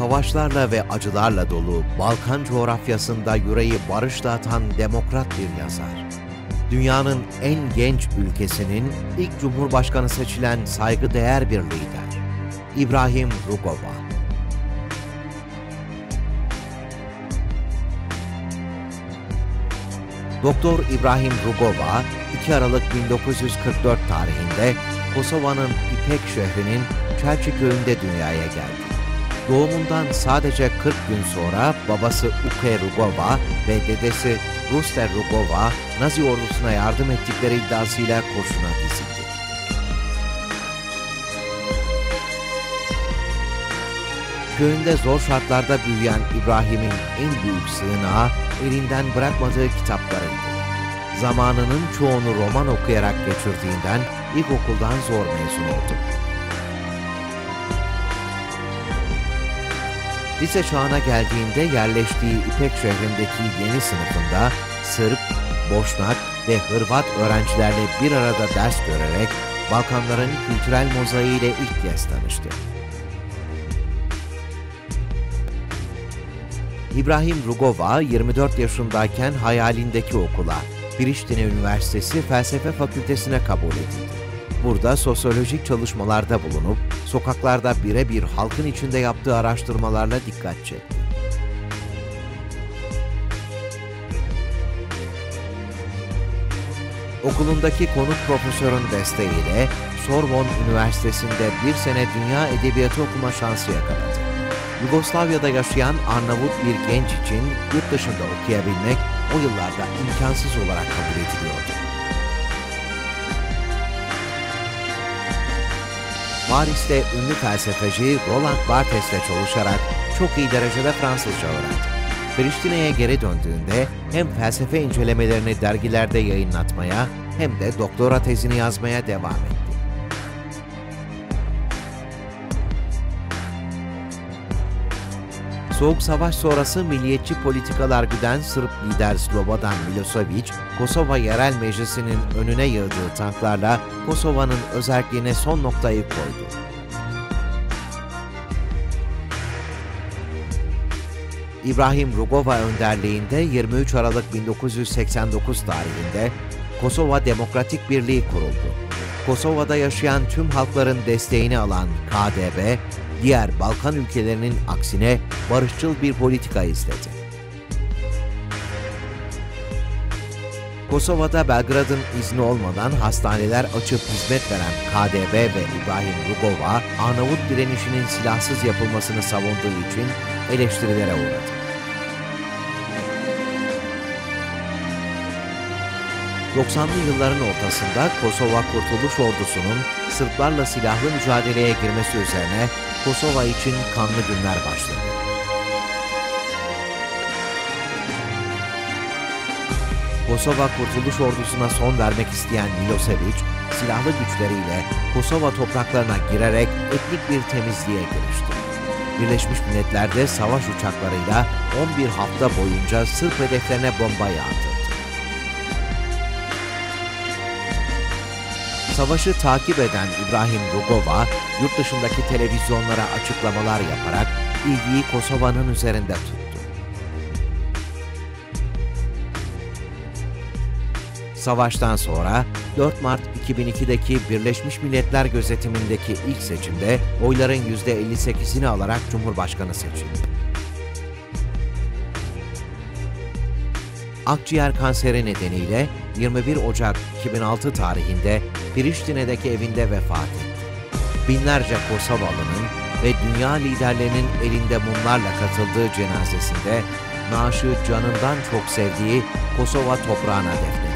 savaşlarla ve acılarla dolu Balkan coğrafyasında yüreği barışla atan demokrat bir yazar. Dünyanın en genç ülkesinin ilk cumhurbaşkanı seçilen saygıdeğer bir lider. İbrahim Rugova. Doktor İbrahim Rugova 2 Aralık 1944 tarihinde Kosova'nın İpek şehrinin Çelçi köyünde dünyaya geldi. Doğumundan sadece 40 gün sonra babası Uke Rugova ve dedesi Ruster Rugova Nazi ordusuna yardım ettikleri iddiasıyla kurşuna dizildi. Köyünde zor şartlarda büyüyen İbrahim'in en büyük sığınağı elinden bırakmadığı kitaplarıydı. Zamanının çoğunu roman okuyarak geçirdiğinden ilkokuldan zor mezun oldu. Lise çağına geldiğinde yerleştiği İpek şehrindeki yeni sınıfında Sırp, Boşnak ve Hırvat öğrencilerle bir arada ders görerek Balkanların kültürel mozaiğiyle ilk kez tanıştı. İbrahim Rugova 24 yaşındayken hayalindeki okula, Priştine Üniversitesi Felsefe Fakültesine kabul edildi. Burada sosyolojik çalışmalarda bulunup sokaklarda birebir halkın içinde yaptığı araştırmalarla dikkat çekti. Okulundaki konuk profesörün desteğiyle Sorbonne Üniversitesi'nde bir sene dünya edebiyatı okuma şansı yakaladı. Yugoslavya'da yaşayan Arnavut bir genç için yurt dışında okuyabilmek o yıllarda imkansız olarak kabul ediliyordu. Paris'te ünlü felsefeci Roland Barthes'le çalışarak çok iyi derecede Fransızca öğrendi. Priştine'ye geri döndüğünde hem felsefe incelemelerini dergilerde yayınlatmaya hem de doktora tezini yazmaya devam etti. Soğuk Savaş sonrası milliyetçi politikalar güden Sırp lider Slobodan Milosevic, Kosova Yerel Meclisi'nin önüne yığdığı tanklarla Kosova'nın özelliğine son noktayı koydu. İbrahim Rugova önderliğinde 23 Aralık 1989 tarihinde Kosova Demokratik Birliği kuruldu. Kosova'da yaşayan tüm halkların desteğini alan KDB, diğer Balkan ülkelerinin aksine barışçıl bir politika izledi. Kosova'da Belgrad'ın izni olmadan hastaneler açıp hizmet veren KDB ve İbrahim Rugova, Arnavut direnişinin silahsız yapılmasını savunduğu için eleştirilere uğradı. 90'lı yılların ortasında Kosova Kurtuluş Ordusu'nun Sırplarla silahlı mücadeleye girmesi üzerine Kosova için kanlı günler başladı. Kosova Kurtuluş Ordusu'na son vermek isteyen Milosevic, silahlı güçleriyle Kosova topraklarına girerek etnik bir temizliğe girişti. Birleşmiş Milletler'de savaş uçaklarıyla 11 hafta boyunca Sırp hedeflerine bomba yağdırdı. Savaşı takip eden İbrahim Rugova, yurt dışındaki televizyonlara açıklamalar yaparak ilgiyi Kosova'nın üzerinde tuttu. Savaştan sonra 4 Mart 2002'deki Birleşmiş Milletler gözetimindeki ilk seçimde oyların %58'ini alarak Cumhurbaşkanı seçildi. Akciğer kanseri nedeniyle 21 Ocak 2006 tarihinde Priştine'deki evinde vefat etti. Binlerce Kosovalı'nın ve dünya liderlerinin elinde mumlarla katıldığı cenazesinde naaşı canından çok sevdiği Kosova toprağına defnedildi.